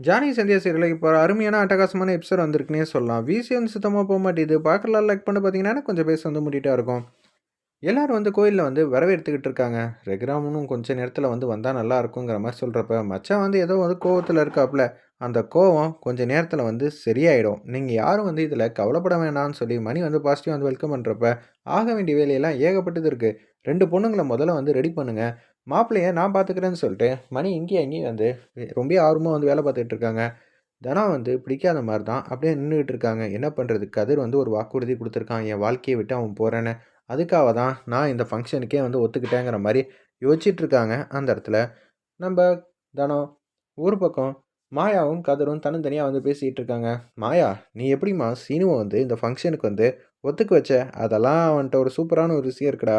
Johnny Sandhya சீரியலில் இப்போ அருமையான அட்டகாசமான எபிசோட் வந்திருக்குன்னே சொல்லலாம். விசி வந்து சுத்தமாக போக மாட்டேது பார்க்கலாம் லைக் பண்ணி பார்த்தீங்கன்னா கொஞ்சம் பேச வந்து முடிட்டா இருக்கும். எல்லாரும் வந்து கோயிலில் வந்து வரவேற்றுக்கிட்டு இருக்காங்க. ரெகுராமனும் கொஞ்சம் நேரத்தில் வந்து வந்தால் நல்லா இருக்குங்கிற மாதிரி சொல்கிறப்ப மச்சான் வந்து ஏதோ வந்து கோவத்தில் இருக்காப்புல அந்த கோவம் கொஞ்சம் நேரத்தில் வந்து சரியாயிடும். நீங்கள் யாரும் வந்து இதில் கவலைப்பட வேணாம்னு சொல்லி மணி வந்து பாசிட்டிவ் வந்து வெல்கம் பண்ணுறப்ப ஆக வேண்டிய வேலையெல்லாம் ஏகப்பட்டது இருக்குது ரெண்டு பொண்ணுங்களை முதல்ல வந்து ரெடி பண்ணுங்கள் மாப்பிள்ளைய நான் பார்த்துக்கிறேன்னு சொல்லிட்டு மணி இங்கேயும் அங்கேயும் வந்து ரொம்ப ஆர்வமாக வந்து வேலை பார்த்துட்டு இருக்காங்க. தனா வந்து பிடிக்காத மாதிரி தான் அப்படியே நின்றுக்கிட்டு இருக்காங்க. என்ன பண்ணுறது கதிர் வந்து ஒரு வாக்குறுதி கொடுத்துருக்கான். என் வாழ்க்கையை விட்டு அவன் போகிறேன்னு அதுக்காக தான் நான் இந்த ஃபங்க்ஷனுக்கே வந்து ஒத்துக்கிட்டேங்கிற மாதிரி யோசிச்சுட்டு இருக்காங்க. அந்த இடத்துல நம்ம தனம் ஊர் பக்கம் மாயாவும் கதரும் தனித்தனியாக வந்து பேசிகிட்டு இருக்காங்க. மாயா நீ எப்படிம்மா சீனுவை வந்து இந்த ஃபங்க்ஷனுக்கு வந்து ஒத்துக்க வச்ச? அதெல்லாம் அவன்கிட்ட ஒரு சூப்பரான ஒரு விஷயம் இருக்குடா.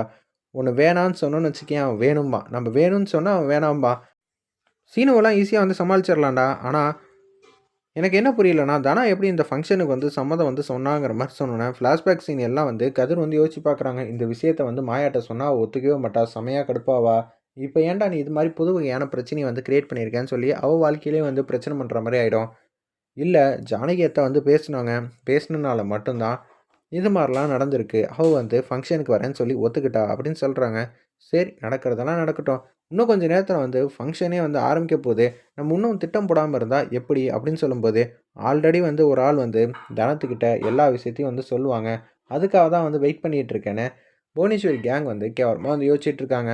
ஒன்று வேணான்னு சொன்னோன்னு வச்சுக்கேன் அவன் வேணும்பா. நம்ம வேணும்னு சொன்னால் அவன் வேணாம்பா. சீனுவெல்லாம் ஈஸியாக வந்து சமாளிச்சிடலாம்டா. ஆனால் எனக்கு என்ன புரியலனா தனா எப்படி இந்த ஃபங்க்ஷனுக்கு வந்து சம்மதம் வந்து சொன்னாங்கிற மாதிரி சொன்னேன் ஃப்ளாஷ்பேக் சீன் எல்லாம் வந்து கதிர் வந்து யோசிச்சு பார்க்குறாங்க. இந்த விஷயத்தை வந்து மாயாட்ட சொன்னால் ஒத்துக்கவே மாட்டா செமையாக கடுப்பாவா. இப்போ ஏன்டா நீ இது மாதிரி புது வகையான பிரச்சனையை வந்து கிரியேட் பண்ணியிருக்கேன்னு சொல்லி அவள் வாழ்க்கையிலே வந்து பிரச்சனை பண்ணுற மாதிரி ஆகிடும் இல்லை ஜானகியத்தை வந்து பேசினாங்க. பேசினனால மட்டும்தான் இது மாதிரிலாம் நடந்திருக்கு. அவள் வந்து ஃபங்க்ஷனுக்கு வரேன்னு சொல்லி ஒத்துக்கிட்டா அப்படின்னு சொல்கிறாங்க சரி நடக்கிறதெல்லாம் நடக்கட்டும். இன்னும் கொஞ்சம் நேரத்தில் வந்து ஃபங்க்ஷனே வந்து ஆரம்பிக்க போகுது நம்ம இன்னும் திட்டம் போடாமல் இருந்தால் எப்படி அப்படின்னு சொல்லும்போது ஆல்ரெடி வந்து ஒரு ஆள் வந்து தனத்துக்கிட்ட எல்லா விஷயத்தையும் வந்து சொல்லுவாங்க. அதுக்காக தான் வந்து வெயிட் பண்ணிகிட்டு இருக்கேன்னு புவனேஸ்வரி கேங் வந்து கேவலமாக வந்து யோசிச்சுட்டு இருக்காங்க.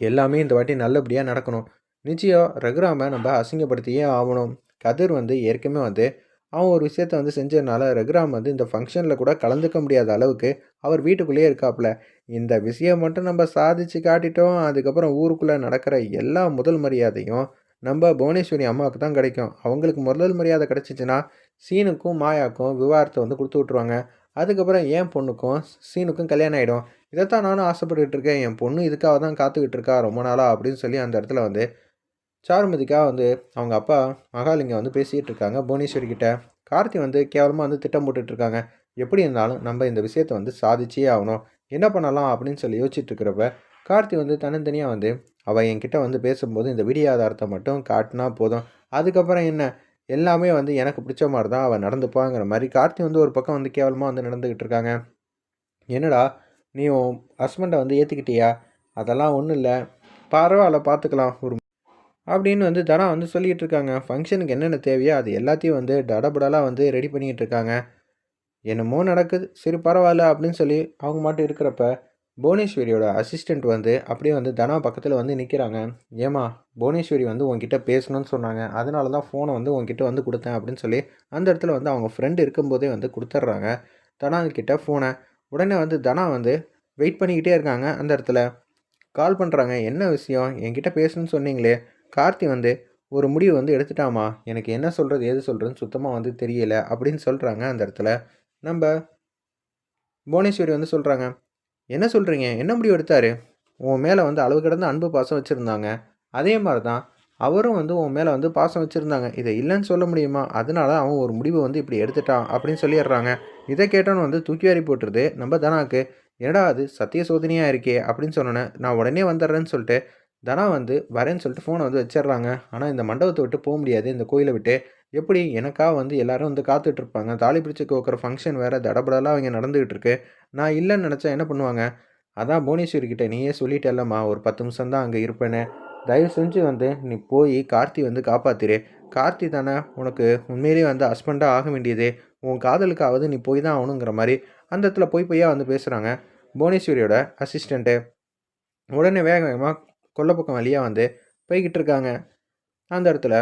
எல்லாமே இந்த வாட்டி நல்லபடியாக நடக்கணும். நிச்சயம் ரகுராமை நம்ம அசிங்கப்படுத்தியே ஆகணும். கதிர் வந்து ஏற்கனவே வந்து அவன் ஒரு விஷயத்த வந்து செஞ்சதுனால ரகுராம் வந்து இந்த ஃபங்க்ஷனில் கூட கலந்துக்க முடியாத அளவுக்கு அவர் வீட்டுக்குள்ளேயே இருக்காப்புல. இந்த விஷயம் மட்டும் நம்ம சாதிச்சு காட்டிட்டோம் அதுக்கப்புறம் ஊருக்குள்ளே நடக்கிற எல்லா முதல் மரியாதையும் நம்ம புவனேஸ்வரி அம்மாவுக்கு தான் கிடைக்கும். அவங்களுக்கு முதல் மரியாதை கிடச்சிச்சின்னா சீனுக்கும் மாயாக்கும் விவாகரத்தை வந்து கொடுத்து விட்ருவாங்க அதுக்கப்புறம் என் பொண்ணுக்கும் சீனுக்கும் கல்யாணம் ஆகிடும் இதைத்தான் நானும் ஆசைப்பட்டுக்கிட்டு இருக்கேன். என் பொண்ணு இதுக்காக தான் காத்துக்கிட்டு இருக்கா ரொம்ப நாளாக அப்படின்னு சொல்லி அந்த இடத்துல வந்து சாருமதிக்காக வந்து அவங்க அப்பா மகாலிங்கம் வந்து பேசிகிட்டு இருக்காங்க புவனேஸ்வரி கிட்ட. கார்த்தி வந்து கேவலமாக வந்து திட்டம் போட்டுட்ருக்காங்க எப்படி இருந்தாலும் நம்ம இந்த விஷயத்தை வந்து சாதிச்சே ஆகணும். என்ன பண்ணலாம் அப்படின்னு சொல்லி யோசிச்சுட்டு இருக்கிறப்ப கார்த்தி வந்து தனித்தனியாக வந்து அவள் என்கிட்ட வந்து பேசும்போது இந்த விடியாதாரத்தை மட்டும் காட்டினா போதும். அதுக்கப்புறம் என்ன? எல்லாமே வந்து எனக்கு பிடிச்ச மாதிரி தான் அவள் நடந்துப்பாங்கிற மாதிரி கார்த்தி வந்து ஒரு பக்கம் வந்து கேவலமாக வந்து நடந்துக்கிட்டு இருக்காங்க என்னடா நீ உன் ஹஸ்பண்டை வந்து ஏற்றுக்கிட்டியா அதெல்லாம் ஒன்றும் இல்லை பரவாயில்ல பார்த்துக்கலாம் ஒரு அப்படின்னு வந்து தனா வந்து சொல்லிகிட்டு இருக்காங்க ஃபங்க்ஷனுக்கு என்னென்ன தேவையோ அது எல்லாத்தையும் வந்து டடபடலாக வந்து ரெடி பண்ணிகிட்டு இருக்காங்க என்னமோ நடக்குது. சரி பரவாயில்ல அப்படின்னு சொல்லி அவங்க மட்டும் இருக்கிறப்ப புவனேஸ்வரியோட அசிஸ்டண்ட் வந்து அப்படியே வந்து தனா பக்கத்தில் வந்து நிற்கிறாங்க ஏமா புவனேஸ்வரி வந்து உங்ககிட்ட பேசணும்னு சொன்னாங்க. அதனால தான் ஃபோனை வந்து உங்ககிட்ட வந்து கொடுத்தேன் அப்படின்னு சொல்லி அந்த இடத்துல வந்து அவங்க ஃப்ரெண்டு இருக்கும்போதே வந்து கொடுத்துட்றாங்க. தனா ஃபோனை உடனே வந்து தனா வந்து வெயிட் பண்ணிக்கிட்டே இருக்காங்க அந்த இடத்துல. கால் பண்ணுறாங்க என்ன விஷயம்? என்கிட்ட பேசணும்னு சொன்னீங்களே. கார்த்தி வந்து ஒரு முடிவு வந்து எடுத்துட்டாமா எனக்கு என்ன சொல்கிறது ஏது சொல்கிறதுன்னு சுத்தமாக வந்து தெரியல அப்படின்னு சொல்கிறாங்க அந்த இடத்துல. நம்ம புவனேஸ்வரி வந்து சொல்கிறாங்க என்ன சொல்கிறீங்க என்ன முடிவு எடுத்தார்? உன் மேலே வந்து அளவு கிடந்த அன்பு பாசம் வச்சுருந்தாங்க. அதே மாதிரி தான் அவரும் வந்து உன் மேலே வந்து பாசம் வச்சுருந்தாங்க. இதை இல்லைன்னு சொல்ல முடியுமா? அதனால அவன் ஒரு முடிவை வந்து இப்படி எடுத்துட்டான் அப்படின்னு சொல்லிடுறாங்க. இதை கேட்டோன்னு வந்து தூக்கி வாரி போட்டுருது நம்ம தனாக்கு என்னடா அது? சத்திய சோதனையாக இருக்கே அப்படின்னு சொன்னோன்னே நான் உடனே வந்துடுறேன்னு சொல்லிட்டு தனா வந்து வரேன்னு சொல்லிட்டு ஃபோனை வந்து வச்சிடுறாங்க ஆனால் இந்த மண்டபத்தை விட்டு போக முடியாது. இந்த கோயிலை விட்டு எப்படி எனக்காக வந்து எல்லாரும் வந்து காத்துட்டு இருப்பாங்க? தாலி பிடிச்சி கோக்கிற ஃபங்க்ஷன் வேறு தடபடலாம் அவங்க நடந்துகிட்டு இருக்கு. நான் இல்லைன்னு நினச்சா என்ன பண்ணுவாங்க? அதான் புவனேஸ்வரி கிட்ட நீயே சொல்லிட்டேல்லம்மா. ஒரு பத்து நிமிஷம் தான் அங்கே இருப்பேன்னு. தயவு செஞ்சு வந்து நீ போய் கார்த்தி வந்து காப்பாத்திரு. கார்த்தி தானே உனக்கு உண்மையிலேயே வந்து ஹஸ்பண்டாக ஆக வேண்டியது. உன் காதலுக்காவது நீ போய் தான் ஆகணுங்கிற மாதிரி அந்த இடத்துல போய் பொய்யா வந்து பேசுகிறாங்க புவனேஸ்வரியோட அசிஸ்டண்ட்டு உடனே வேக வேகமாக கொல்லப்பக்கம் வழியாக வந்து போய்கிட்டு இருக்காங்க அந்த இடத்துல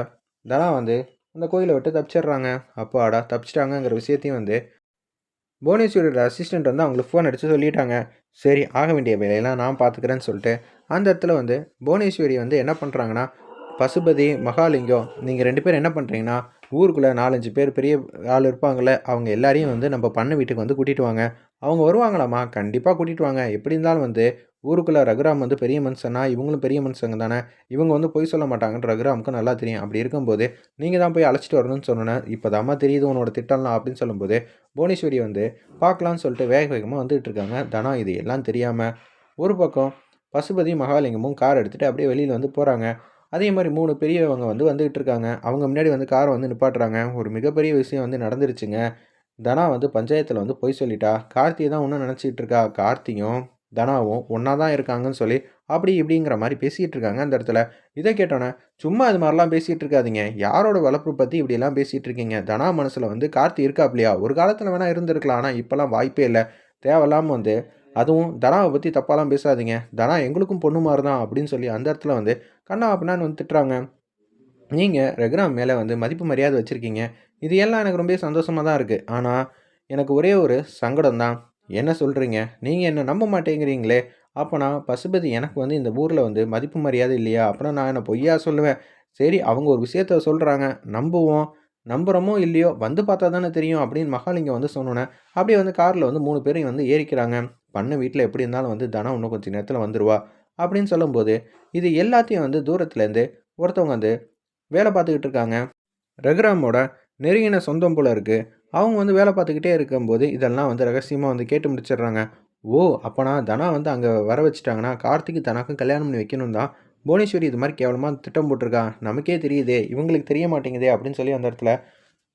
தனா வந்து அந்த கோயிலை விட்டு தப்பிச்சிடுறாங்க. அப்பாடா தப்பிச்சிட்டாங்கங்கிற விஷயத்தையும் வந்து புவனேஸ்வரியோட அசிஸ்டண்ட் வந்து அவங்களுக்கு ஃபோன் அடித்து சொல்லிட்டாங்க. சரி ஆக வேண்டிய வேலையெல்லாம் நான் பார்த்துக்கிறேன்னு சொல்லிட்டு அந்த இடத்துல வந்து புவனேஸ்வரி வந்து என்ன பண்ணுறாங்கன்னா பசுபதி மகாலிங்கம் நீங்கள் ரெண்டு பேரும் என்ன பண்ணுறீங்கன்னா ஊருக்குள்ளே நாலஞ்சு பேர் பெரிய ஆள் இருப்பாங்களே அவங்க எல்லாரையும் வந்து நம்ம பண்ண வீட்டுக்கு வந்து கூட்டிகிட்டு வாங்க. அவங்க வருவாங்களாம்மா? கண்டிப்பாக கூட்டிகிட்டு வாங்க. எப்படி இருந்தாலும் வந்து ஊருக்குள்ளே ரகுராம் வந்து பெரிய மனுஷனா இவங்களும் பெரிய மனுஷங்க தானே இவங்க வந்து பொய் சொல்ல மாட்டாங்கன்னு ரகுராமுக்கு நல்லா தெரியும். அப்படி இருக்கும்போது நீங்கள் தான் போய் அழைச்சிட்டு வரணும்னு சொன்னேன் இப்போ தாம்மா தெரியுது உன்னோட திட்டம்லாம் அப்படின்னு சொல்லும்போது புவனேஸ்வரி வந்து பார்க்கலான்னு சொல்லிட்டு வேக வேகமாக வந்துகிட்டு இருக்காங்க. தனா இது எல்லாம் தெரியாமல் ஒரு பக்கம் பசுபதி மகாலிங்கமும் கார் எடுத்துகிட்டு அப்படியே வெளியில் வந்து போகிறாங்க அதே மாதிரி மூணு பெரியவங்க வந்து வந்துகிட்டு இருக்காங்க. அவங்க முன்னாடி வந்து காரை வந்து நிப்பாட்டுறாங்க. ஒரு மிகப்பெரிய விஷயம் வந்து நடந்துருச்சுங்க. தனா வந்து பஞ்சாயத்தில் வந்து பொய் சொல்லிட்டா. கார்த்தியை தான் ஒன்று நினச்சிட்டு இருக்கா? கார்த்தியும் தனாவும் ஒன்றா தான் இருக்காங்கன்னு சொல்லி அப்படி இப்படிங்கிற மாதிரி பேசிகிட்டு இருக்காங்க அந்த இடத்துல. இதை கேட்டோன்னே சும்மா இது மாதிரிலாம் பேசிகிட்டு இருக்காதீங்க. யாரோட வளர்ப்பு பற்றி இப்படிலாம் பேசிகிட்டு இருக்கீங்க? தனா மனசில் வந்து கார்த்தி இருக்காப்லையா? ஒரு காலத்தில் வேணால் இருந்திருக்கலாம். ஆனால் இப்போலாம் வாய்ப்பே இல்லை. தேவையில்லாமல் வந்து அதுவும் தனாவை பற்றி தப்பாலாம் பேசாதீங்க. தனா எங்களுக்கும் பொண்ணு மாதிரி தான் அப்படின்னு சொல்லி அந்த இடத்துல வந்து கண்ணா அப்படின்னான்னு வந்து திட்டுறாங்க. நீங்கள் ரெகுராம் மேலே வந்து மதிப்பு மரியாதை வச்சுருக்கீங்க. இது எல்லாம் எனக்கு ரொம்ப சந்தோஷமாக தான் இருக்குது ஆனால் எனக்கு ஒரே ஒரு சங்கடம் தான். என்ன சொல்கிறீங்க நீங்கள் என்ன நம்ப மாட்டேங்கிறீங்களே? அப்போனா பசுபதி எனக்கு வந்து இந்த ஊரில் வந்து மதிப்பு மரியாதை இல்லையா? அப்படின்னா நான் என்ன பொய்யா சொல்லுவேன்? சரி அவங்க ஒரு விஷயத்த சொல்கிறாங்க நம்புவோம். நம்புகிறோமோ இல்லையோ வந்து பார்த்தா தானே தெரியும் அப்படின்னு மகாலிங்கம் வந்து சொன்னோன்னே அப்படியே வந்து காரில் வந்து மூணு பேரையும் வந்து ஏறிக்கிறாங்க. பண்ண வீட்டில் எப்படி இருந்தாலும் வந்து தனம் இன்னும் கொஞ்சம் நேரத்தில் வந்துடுவா அப்படின்னு சொல்லும்போது இது எல்லாத்தையும் வந்து தூரத்துலேருந்து ஒருத்தவங்க வந்து வேலை பார்த்துக்கிட்டு இருக்காங்க. ரகுராமோட நெருங்கின சொந்தம் போல் இருக்குது அவங்க வந்து வேலை பார்த்துக்கிட்டே இருக்கும்போது இதெல்லாம் வந்து ரகசியமாக வந்து கேட்டு முடிச்சிடுறாங்க. ஓ அப்போனா தனா வந்து அங்கே வர வச்சுட்டாங்கன்னா கார்த்திக்கு தனக்கும் கல்யாணம் பண்ணி வைக்கணும் தான். புவனேஸ்வரி இது மாதிரி கேவலமாக திட்டம் போட்டிருக்கா? நமக்கே தெரியுதே இவங்களுக்கு தெரிய மாட்டேங்குதே அப்படின்னு சொல்லி அந்த இடத்துல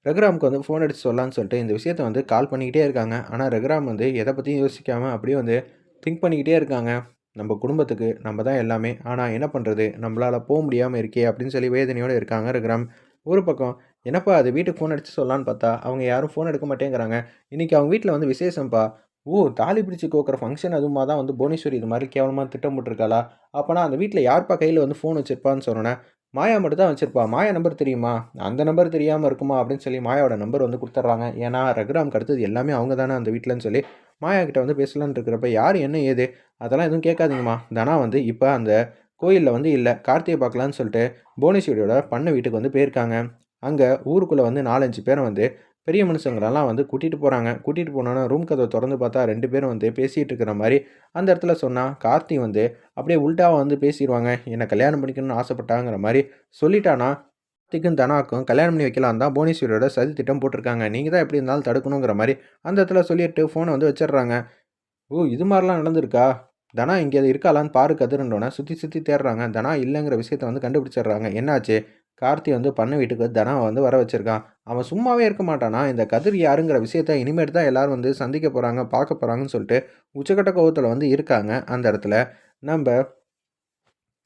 ரகுராமுக்கு வந்து ஃபோன் அடித்து சொல்லலான்னு சொல்லிட்டு இந்த விஷயத்த வந்து கால் பண்ணிக்கிட்டே இருக்காங்க. ஆனால் ரகுராம் வந்து எதை பற்றியும் யோசிக்காமல் அப்படியே வந்து திங்க் பண்ணிக்கிட்டே இருக்காங்க. நம்ம குடும்பத்துக்கு நம்ம தான் எல்லாமே. ஆனால் என்ன பண்ணுறது நம்மளால் போக முடியாமல் இருக்கே அப்படின்னு சொல்லி வேதனையோடு இருக்காங்க ரகுராம். ஒரு பக்கம் என்னப்பா அது வீட்டுக்கு ஃபோன் அடித்து சொல்லலான்னு பார்த்தா அவங்க யாரும் ஃபோன் எடுக்க மாட்டேங்கிறாங்க. இன்றைக்கி அவங்க வீட்டில் வந்து விசேஷம்ப்பா ஓ தாலி பிடிச்சி கோக்கிற ஃபங்க்ஷன் அதுமாக தான் வந்து புவனேஸ்வரி இது மாதிரி கேவலமாக திட்டமிட்டுருக்காளா? அப்போனா அந்த வீட்டில் யார்ப்பா கையில் வந்து ஃபோன் வச்சிருப்பான்னு சொன்னேன் மாயா மட்டும் தான் வச்சிருப்பா. மாயா நம்பர் தெரியுமா? அந்த நம்பர் தெரியாமல் இருக்குமா? அப்படின்னு சொல்லி மாயாவோட நம்பர் வந்து கொடுத்துட்றாங்க. ஏன்னா ரகுராம்க்கு அடுத்தது எல்லாமே அவங்க தானே அந்த வீட்டிலன்னு சொல்லி மாயா கிட்ட வந்து பேசலான்னு இருக்கிறப்ப யார் என்ன ஏது? அதெல்லாம் எதுவும் கேட்காதீங்கம்மா. தனா வந்து இப்போ அந்த கோயிலில் வந்து இல்லை கார்த்திகை பார்க்கலான்னு சொல்லிட்டு புவனேஸ்வரியோட பண்ண வீட்டுக்கு வந்து போயிருக்காங்க. அங்கே ஊருக்குள்ளே வந்து நாலஞ்சு பேரை வந்து பெரிய மனுஷங்களெல்லாம் வந்து கூட்டிகிட்டு போகிறாங்க கூட்டிகிட்டு போனோன்னா ரூம் கதவை திறந்து பார்த்தா ரெண்டு பேரும் வந்து பேசிகிட்டு இருக்கிற மாதிரி அந்த இடத்துல சொன்னால் கார்த்தி வந்து அப்படியே உல்ட்டாவை வந்து பேசிடுவாங்க. என்னை கல்யாணம் பண்ணிக்கணும்னு ஆசைப்பட்டாங்கிற மாதிரி சொல்லிட்டானா கார்த்திக்கும் தனாக்கும் கல்யாணம் பண்ணி வைக்கலாம் தான் புவனேஸ்வரியோட சதி திட்டம் போட்டிருக்காங்க. நீங்கள் தான் எப்படி இருந்தாலும் தடுக்கணுங்கிற மாதிரி அந்த இடத்துல சொல்லிட்டு ஃபோனை வந்து வச்சிடுறாங்க. ஓ இது மாதிரிலாம் நடந்திருக்கா? தனா இங்கே இருக்காளான்னு பாரு கதிரண்டோன்னே சுற்றி சுற்றி தேடுறாங்க. தனா இல்லைங்கிற விஷயத்த வந்து கண்டுபிடிச்சிடுறாங்க. என்னாச்சு? கார்த்தி வந்து பண்ண வீட்டுக்கு தனாவை வந்து வர வச்சுருக்கான். அவன் சும்மாவே இருக்க மாட்டானா? இந்த கதிர் யாருங்கிற விஷயத்த இனிமேட்டு தான் எல்லோரும் வந்து சந்திக்க போகிறாங்க பார்க்க போகிறாங்கன்னு சொல்லிட்டு உச்சக்கட்ட கோபத்தில் வந்து இருக்காங்க அந்த இடத்துல. நம்ம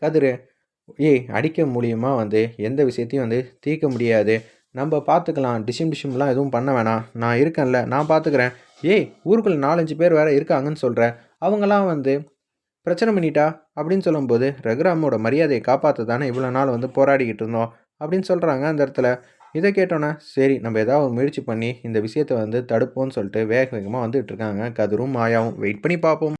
கதிர் ஏய் அடிக்க மூலியமாக வந்து? எந்த விஷயத்தையும் வந்து தீர்க்க முடியாது. நம்ம பார்த்துக்கலாம். டிஷிம் டிஷிம்லாம் எதுவும் பண்ண வேணாம். நான் இருக்கேன்ல நான் பார்த்துக்கிறேன். ஏய் ஊருக்குள்ள நாலஞ்சு பேர் வேறு இருக்காங்கன்னு சொல்கிறேன் அவங்களாம் வந்து பிரச்சனை பண்ணிட்டா? அப்படின்னு சொல்லும்போது ரகுராமோட மரியாதையை காப்பாற்ற தானே இவ்வளோ நாள் வந்து போராடிக்கிட்டு இருந்தோம் அப்படின்னு சொல்கிறாங்க அந்த இடத்துல. இதை கேட்டோன்னே சரி நம்ம ஏதாவது ஒரு முயற்சி பண்ணி இந்த விஷயத்தை வந்து தடுப்போம்னு சொல்லிட்டு வேக வேகமாக வந்துட்டு இருக்காங்க. கதிரும் மாயாவும் வெயிட் பண்ணி பார்ப்போம்.